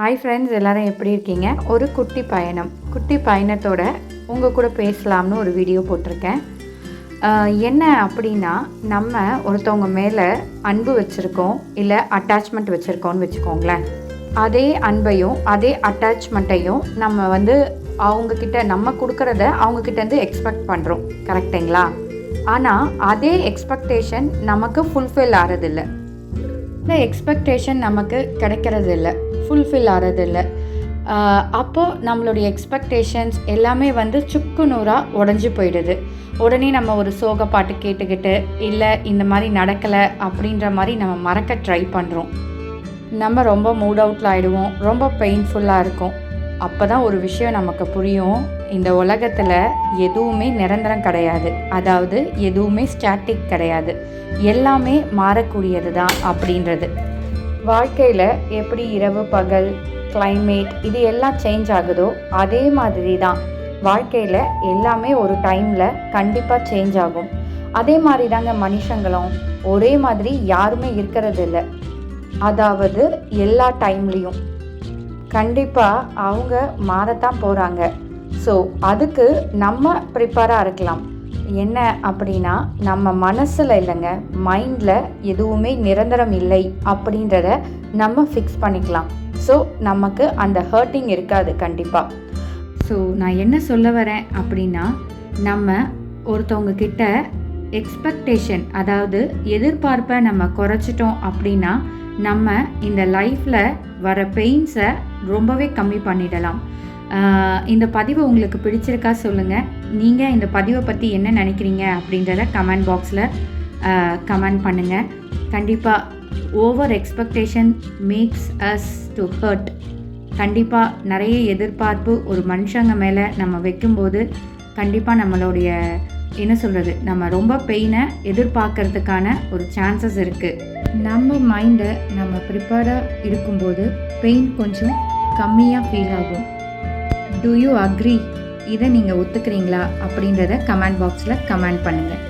Hi friends எல்லாரும் எப்படி இருக்கீங்க? ஒரு குட்டி பயணம். குட்டி பயணத்தோட உங்கள் கூட பேசலாம்னு ஒரு வீடியோ போட்டிருக்கேன். என்ன அப்படின்னா நம்ம ஒருத்தவங்க மேலே அன்பு வச்சுருக்கோம் இல்லை அட்டாச்மெண்ட் வச்சுருக்கோம்னு வச்சுக்கோங்களேன். அதே அன்பையும் அதே அட்டாச்மெண்ட்டையும் நம்ம வந்து அவங்கக்கிட்ட நம்ம கொடுக்குறத அவங்கக்கிட்டேருந்து எக்ஸ்பெக்ட் பண்ணுறோம் கரெக்டுங்களா ஆனால் அதே எக்ஸ்பெக்டேஷன் நமக்கு ஃபுல்ஃபில் ஆகிறதில்ல இந்த எக்ஸ்பெக்டேஷன் நமக்கு கிடைக்கிறது இல்லை ஃபுல்ஃபில் ஆகிறதில்ல அப்போது நம்மளுடைய எக்ஸ்பெக்டேஷன்ஸ் எல்லாமே வந்து சுக்கு நூறாக உடஞ்சி போயிடுது. உடனே நம்ம ஒரு சோக பாட்டு கேட்டுக்கிட்டு இல்லை இந்த மாதிரி நடக்கலை அப்படின்ற மாதிரி நம்ம மறக்க ட்ரை பண்ணுறோம் நம்ம ரொம்ப மூட் அவுட்டில் ஆகிடுவோம் ரொம்ப பெயின்ஃபுல்லாக இருக்கும். அப்போ தான் ஒரு விஷயம் நமக்கு புரியும். இந்த உலகத்தில் எதுவுமே நிரந்தரம் கிடையாது. அதாவது எதுவுமே ஸ்டாட்டிக் கிடையாது. எல்லாமே மாறக்கூடியது தான் அப்படின்றது. வாழ்க்கையில் எப்படி இரவு பகல் கிளைமேட் இது எல்லாம் சேஞ்ச் ஆகுதோ அதே மாதிரி தான் வாழ்க்கையில் எல்லாமே ஒரு டைமில் கண்டிப்பாக சேஞ்ச் ஆகும். அதே மாதிரி தாங்க மனுஷங்களும். ஒரே மாதிரி யாருமே இருக்கிறது இல்லை. அதாவது எல்லா டைம்லேயும் கண்டிப்பாக அவங்க மாறத்தான் போகிறாங்க ஸோ அதுக்கு நம்ம ப்ரிப்பேராக இருக்கலாம். என்ன அப்படின்னா நம்ம மனசில் இல்லைங்க மைண்டில் எதுவுமே நிரந்தரம் இல்லை அப்படின்றத நம்ம ஃபிக்ஸ் பண்ணிக்கலாம். ஸோ நமக்கு அந்த ஹர்ட்டிங் இருக்காது கண்டிப்பாக ஸோ நான் என்ன சொல்ல வரேன் அப்படின்னா நம்ம ஒருத்தவங்க கிட்ட எக்ஸ்பெக்டேஷன் அதாவது எதிர்பார்ப்பை நம்ம குறைச்சிட்டோம் அப்படின்னா நம்ம இந்த லைஃப்பில் வர பெயின்ஸை ரொம்பவே கம்மி பண்ணிடலாம். இந்த பதிவு உங்களுக்கு பிடிச்சிருக்கா சொல்லுங்கள் நீங்கள் இந்த பதிவை பற்றி என்ன நினைக்கிறீங்க அப்படின்றத கமெண்ட் பாக்ஸில் கமெண்ட் பண்ணுங்கள் கண்டிப்பாக over expectation makes us to hurt கண்டிப்பாக நிறைய எதிர்பார்ப்பு ஒரு மனுஷங்க மேலே நம்ம வைக்கும்போது கண்டிப்பாக நம்மளுடைய என்ன சொல்கிறது நம்ம ரொம்ப பெயினை எதிர்பார்க்கறதுக்கான ஒரு சான்சஸ் இருக்குது நம்ம மைண்டை நம்ம ப்ரிப்பேர்டாக இருக்கும்போது பெயின் கொஞ்சம் கம்மியாக ஃபீல் ஆகும். டு யூ அக்ரி இதை நீங்கள் ஒத்துக்கிறீங்களா அப்படின்றத கமெண்ட் பாக்ஸில் கமெண்ட் பண்ணுங்கள்